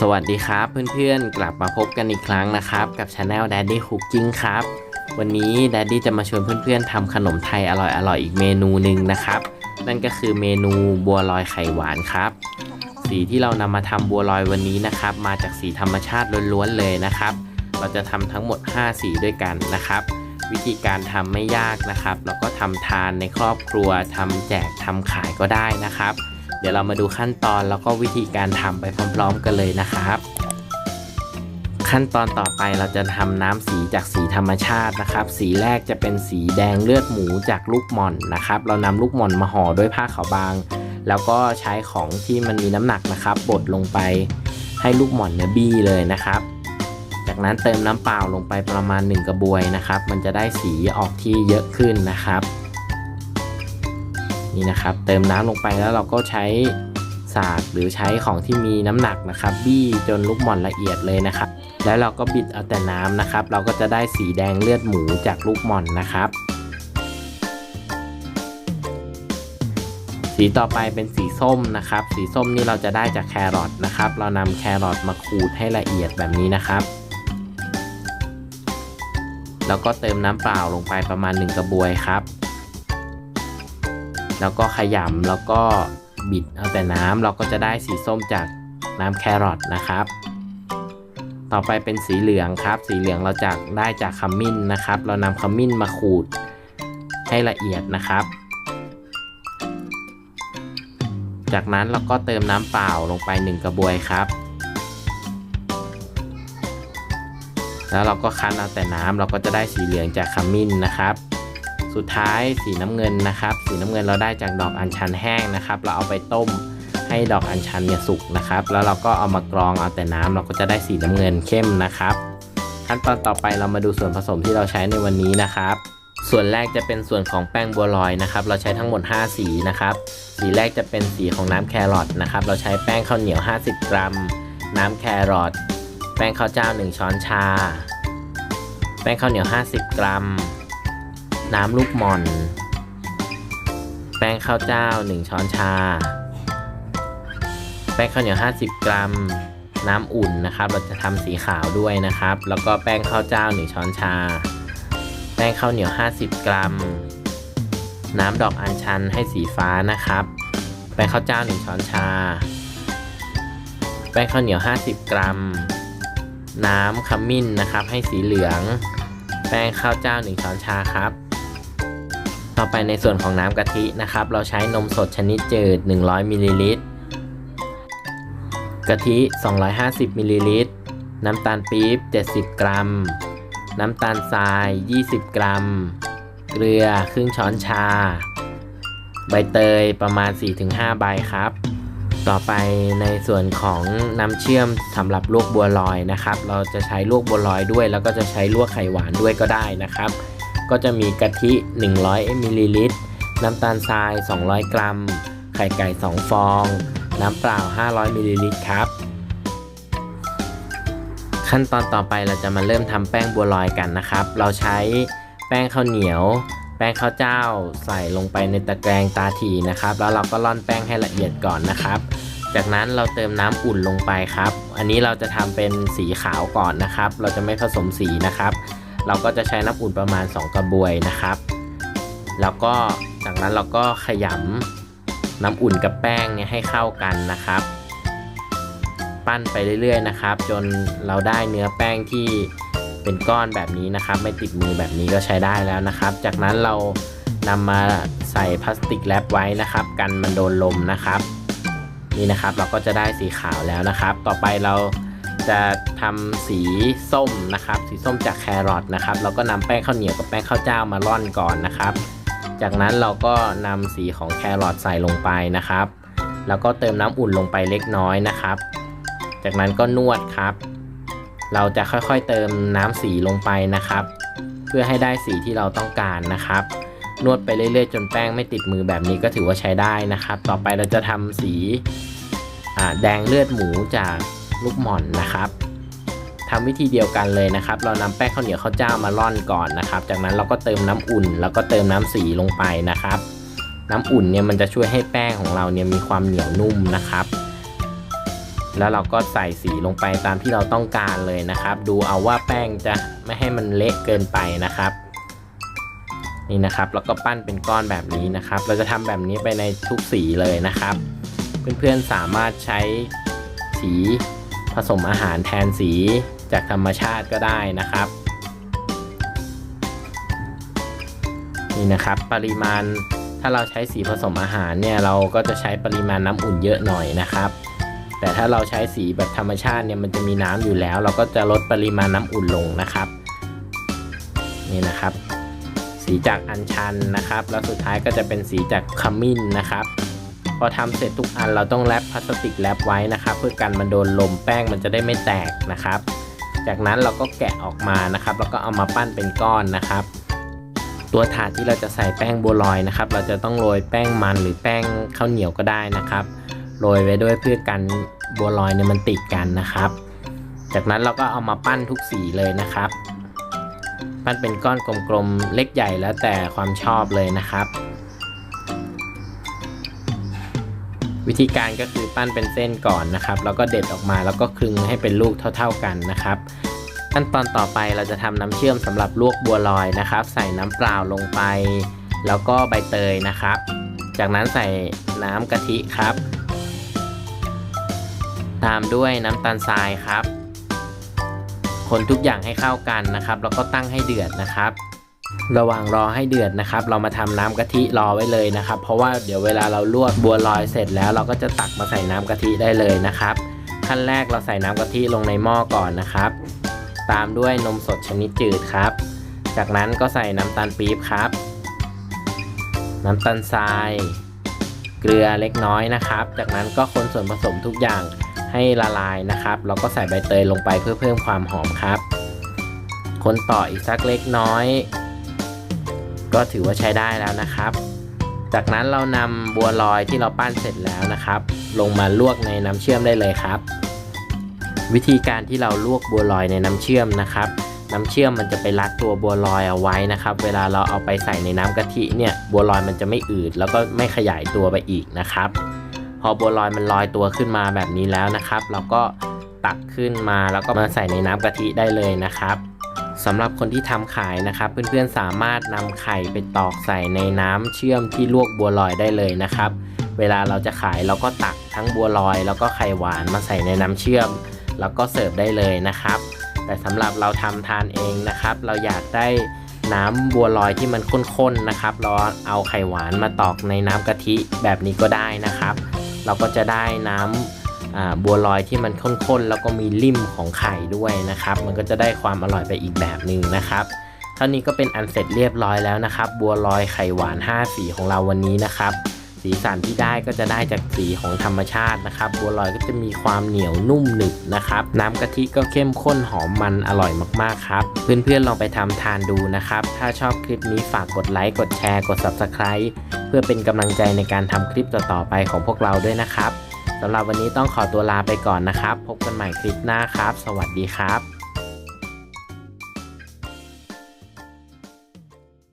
สวัสดีครับเพื่อนๆ กลับมาพบกันอีกครั้งนะครับ กับช anel Daddy Cooking ครับ วันนี้ Daddy จะมาชวนเพื่อนๆทำขนมไทยอร่อยๆ อีกเมนูหนึ่งนะครับ นั่นก็คือเมนูบัวลอยไข่หวานครับ สีที่เรานำมาทำบัวลอยวันนี้นะครับ มาจากสีธรรมชาติล้วนๆเลยนะครับ เราจะทำทั้งหมด 5 สีด้วยกันนะครับ วิธีการทำไม่ยากนะครับแล้วก็ทำทานในครอบครัวทำแจกทำขายก็ได้นะครับ เดี๋ยวเรามาดูขั้นตอนแล้วก็วิธีการทำไปพร้อมๆกันเลยนะครับ ขั้นตอนต่อไปเราจะทำน้ำสีจากสีธรรมชาตินะครับ สีแรกจะเป็นสีแดงเลือดหมูจากลูกหม่อนนะครับ เรานำลูกหม่อนมาห่อด้วยผ้าขาวบาง แล้วก็ใช้ของที่มันมีน้ำหนักนะครับบดลงไปให้ลูกหม่อนเนี่ยบี้เลยนะครับ จากนั้นเติมน้ำเปล่าลงไปประมาณ 1 กระบวยนะครับ มันจะได้สีออกที่เยอะขึ้นนะครับ นี่นะครับ เติมน้ำลงไปแล้วเราก็ใช้สากหรือใช้ของที่มีน้ำหนักนะครับ บี้จนลูกหม่อนละเอียดเลยนะครับ แล้วเราก็บิดเอาแต่น้ำนะครับ เราก็จะได้สีแดงเลือดหมูจากลูกหม่อนนะครับ สีต่อไปเป็นสีส้มนะครับ สีส้มนี่เราจะได้จากแครอทนะครับ เรานำแครอทมาขูดให้ละเอียดแบบนี้นะครับแล้วก็เติมน้ำเปล่าลงไปประมาณ 1 กระบวยครับ แล้วก็ขยำแล้วก็บิดเอาแต่น้ำเราก็จะได้สีส้มจากน้ำแครอทนะครับ ต่อไปเป็นสีเหลืองครับ สีเหลืองเราจากได้จากขมิ้นนะครับ เรานำขมิ้นมาขูดให้ละเอียดนะครับ จากนั้นเราก็เติมน้ำเปล่าลงไป 1 กระบวยครับ แล้วเราก็คั้นเอาแต่น้ำเราก็จะได้สีเหลืองจากขมิ้นนะครับ สุดท้ายสีน้ำเงินนะครับ สีน้ำเงินเราได้จากดอกอัญชันแห้งนะครับ เราเอาไปต้มให้ดอกอัญชันเนี่ยสุกนะครับ แล้วเราก็เอามากรองเอาแต่น้ำเราก็จะได้สีน้ำเงินเข้มนะครับ ขั้นตอนต่อไปเรามาดูส่วนผสมที่เราใช้ในวันนี้นะครับ ส่วนแรกจะเป็นส่วนของแป้งบัวลอยนะครับ เราใช้ทั้งหมด 5 สีนะครับ สีแรกจะเป็นสีของน้ำแครอทนะครับ เราใช้แป้งข้าวเหนียว 50 กรัม น้ำแครอทแป้งข้าวเจ้า 1 ช้อนชา แป้งข้าวเหนียว 50 กรัม น้ำลูกหม่อน แป้งข้าวเจ้า 1 ช้อนชา แป้งข้าวเหนียว 50 กรัม น้ำอุ่นนะครับ เราจะทำสีขาวด้วยนะครับ แล้วก็แป้งข้าวเจ้า 1 ช้อนชา แป้งข้าวเหนียว 50 กรัม น้ำดอกอัญชันให้สีฟ้านะครับ แป้งข้าวเจ้า 1 ช้อนชา แป้งข้าวเหนียว 50 กรัม น้ำขมิ้นนะครับ ให้สีเหลืองแป้งข้าวเจ้า 1 ช้อนชาครับ ต่อไปในส่วนของน้ำกะทินะครับ เราใช้นมสดชนิดจืด 100มิลลิลิตร กะทิ 250มิลลิลิตร น้ำตาลปี๊บ 70 กรัม น้ำตาลทราย 20 กรัม เกลือครึ่งช้อนชา ใบเตยประมาณ 4-5 ใบครับ ต่อไปในส่วนของน้ำเชื่อมสำหรับลวกบัวลอยนะครับ เราจะใช้ลวกบัวลอยด้วย แล้วก็จะใช้ลวกไข่หวานด้วยก็ได้นะครับ ก็จะมีกะทิ 100มิลลิลิตร น้ำตาลทราย 200 กรัม ไข่ไก่ 2 ฟอง น้ำเปล่า 500มิลลิลิตรครับ ขั้นตอนต่อไปเราจะมาเริ่มทำแป้งบัวลอยกันนะครับ เราใช้แป้งข้าวเหนียว แป้งข้าวเจ้า ใส่ลงไปในตะแกรงตาถีนะครับ แล้วเราก็ร่อนแป้งให้ละเอียดก่อนนะครับจากนั้นเราเติมน้ำอุ่นลงไปครับ อันนี้เราจะทำเป็นสีขาวก่อนนะครับ เราจะไม่ผสมสีนะครับ เราก็จะใช้น้ำอุ่นประมาณ 2 กระบวยนะครับ แล้วก็จากนั้นเราก็ขยำน้ำอุ่นกับแป้งเนี่ยให้เข้ากันนะครับ ปั้นไปเรื่อยๆนะครับ จนเราได้เนื้อแป้งที่เป็นก้อนแบบนี้นะครับ ไม่ติดมือแบบนี้ก็ใช้ได้แล้วนะครับ จากนั้นเรานำมาใส่พลาสติกแรปไว้นะครับ กันมันโดนลมนะครับ นี่นะครับเราก็จะได้สีขาวแล้วนะครับ ต่อไปเรา จะทำสีส้มนะครับ สีส้มจากแครอทนะครับ เราก็นำแป้งข้าวเหนียวกับแป้งข้าวเจ้ามาร่อนก่อนนะครับ จากนั้นเราก็นำสีของแครอทใส่ลงไปนะครับ แล้วก็เติมน้ำอุ่นลงไปเล็กน้อยนะครับ จากนั้นก็นวดครับ เราจะค่อยๆเติมน้ำสีลงไปนะครับ เพื่อให้ได้สีที่เราต้องการนะครับ นวดไปเรื่อยๆ จนแป้งไม่ติดมือแบบนี้ก็ถือว่าใช้ได้นะครับ ต่อไปเราจะทำสีแดงเลือดหมูจาก ลูกหม่อนนะครับทำวิธีเดียวกันเลยนะครับ เรานำแป้งข้าวเหนียวข้าวเจ้ามาร่อนก่อนนะครับ จากนั้นเราก็เติมน้ำอุ่น แล้วก็เติมน้ำสีลงไปนะครับ น้ำอุ่นเนี่ยมันจะช่วยให้แป้งของเราเนี่ยมีความเหนียวนุ่มนะครับ แล้วเราก็ใส่สีลงไปตามที่เราต้องการเลยนะครับ ดูเอาว่าแป้งจะไม่ให้มันเละเกินไปนะครับนี่นะครับแล้วก็ปั้นเป็นก้อนแบบนี้นะครับ เราจะทำแบบนี้ไปในทุกสีเลยนะครับ เพื่อนๆสามารถใช้สี ผสมอาหารแทนสีจากธรรมชาติก็ได้นะครับ นี่นะครับปริมาณถ้าเราใช้สีผสมอาหารเนี่ยเราก็จะใช้ปริมาณน้ำอุ่นเยอะหน่อยนะครับ แต่ถ้าเราใช้สีแบบธรรมชาติเนี่ยมันจะมีน้ำอยู่แล้ว เราก็จะลดปริมาณน้ำอุ่นลงนะครับ นี่นะครับ สีจากอัญชันนะครับ แล้วสุดท้ายก็จะเป็นสีจากขมิ้นนะครับ พอทำเสร็จทุกอันเราต้องแรปพลาสติกแรปไว้นะครับ เพื่อกันมันโดนลมแป้งมันจะได้ไม่แตกนะครับ จากนั้นเราก็แกะออกมานะครับ แล้วก็เอามาปั้นเป็นก้อนนะครับ ตัวถาดที่เราจะใส่แป้งบัวลอยนะครับ เราจะต้องโรยแป้งมันหรือแป้งข้าวเหนียวก็ได้นะครับโรยไว้ด้วยเพื่อกันบัวลอยเนี่ยมันติดกันนะครับ จากนั้นเราก็เอามาปั้นทุกสีเลยนะครับ ปั้นเป็นก้อนกลมๆเล็กใหญ่แล้วแต่ความชอบเลยนะครับ วิธีการก็คือปั้นเป็นเส้นก่อนนะครับ แล้วก็เด็ดออกมาแล้วก็คลึงให้เป็นลูกเท่า ๆกันนะครับ ขั้นตอนต่อไปเราจะทำน้ำเชื่อมสำหรับลวกบัวลอยนะครับ ใส่น้ำเปล่าลงไป แล้วก็ใบเตยนะครับ จากนั้นใส่น้ำกะทิครับ ตามด้วยน้ำตาลทรายครับ คนทุกอย่างให้เข้ากันนะครับ แล้วก็ตั้งให้เดือดนะครับ ระหว่างรอให้เดือดนะครับ เรามาทำน้ำกะทิรอไว้เลยนะครับ เพราะว่าเดี๋ยวเวลาเราลวกบัวลอยเสร็จแล้ว เราก็จะตักมาใส่น้ำกะทิได้เลยนะครับขั้นแรกเราใส่น้ำกะทิลงในหม้อก่อนนะครับ ตามด้วยนมสดชนิดจืดครับ จากนั้นก็ใส่น้ำตาลปี๊บครับ น้ำตาลทราย เกลือเล็กน้อยนะครับ จากนั้นก็คนส่วนผสมทุกอย่างให้ละลายนะครับแล้วก็ใส่ใบเตยลงไปเพื่อเพิ่มความหอมครับ คนต่ออีกสักเล็กน้อย ก็ถือว่าใช้ได้แล้วนะครับ จากนั้นเรานำบัวลอยที่เราปั้นเสร็จแล้วนะครับ ลงมาลวกในน้ำเชื่อมได้เลยครับ วิธีการที่เราลวกบัวลอยในน้ำเชื่อมนะครับ น้ำเชื่อมมันจะไปรัดตัวบัวลอยเอาไว้นะครับ เวลาเราเอาไปใส่ในน้ำกะทิเนี่ยบัวลอยมันจะไม่อืดแล้วก็ไม่ขยายตัวไปอีกนะครับ พอบัวลอยมันลอยตัวขึ้นมาแบบนี้แล้วนะครับ เราก็ตักขึ้นมาแล้วก็มาใส่ในน้ำกะทิได้เลยนะครับ สำหรับคนที่ทำขายนะครับ เพื่อนๆสามารถนำไข่ไปตอกใส่ในน้ำเชื่อมที่ลวกบัวลอยได้เลยนะครับ เวลาเราจะขายเราก็ตักทั้งบัวลอย แล้วก็ไข่หวานมาใส่ในน้ำเชื่อม แล้วก็เสิร์ฟได้เลยนะครับ แต่สำหรับเราทำทานเองนะครับ เราอยากได้น้ำบัวลอยที่มันข้นๆนะครับ เราเอาไข่หวานมาตอกในน้ำกะทิแบบนี้ก็ได้นะครับ เราก็จะได้น้ำอ่า บัวลอยที่มันข้นๆ แล้วก็มีริ่มของไข่ด้วยนะครับ มันก็จะได้ความอร่อยไปอีกแบบหนึ่งนะครับเท่านี้ก็เป็นอันเสร็จเรียบร้อยแล้วนะครับ บัวลอยไข่หวาน 5 สีของเราวันนี้นะครับ สีสันที่ได้ก็จะได้จากสีของธรรมชาตินะครับ บัวลอยก็จะมีความเหนียวนุ่มหนึบนะครับ น้ำกะทิก็เข้มข้นหอมมันอร่อยมากๆครับ เพื่อนๆลองไปทำทานดูนะครับ ถ้าชอบคลิปนี้ฝากกดไลค์ กดแชร์ กด Subscribe เพื่อเป็นกำลังใจในการทำคลิปต่อๆไปของพวกเราด้วยนะครับ สำหรับวันนี้ต้องขอตัวลาไปก่อนนะครับ พบกันใหม่คลิปหน้าครับ สวัสดีครับ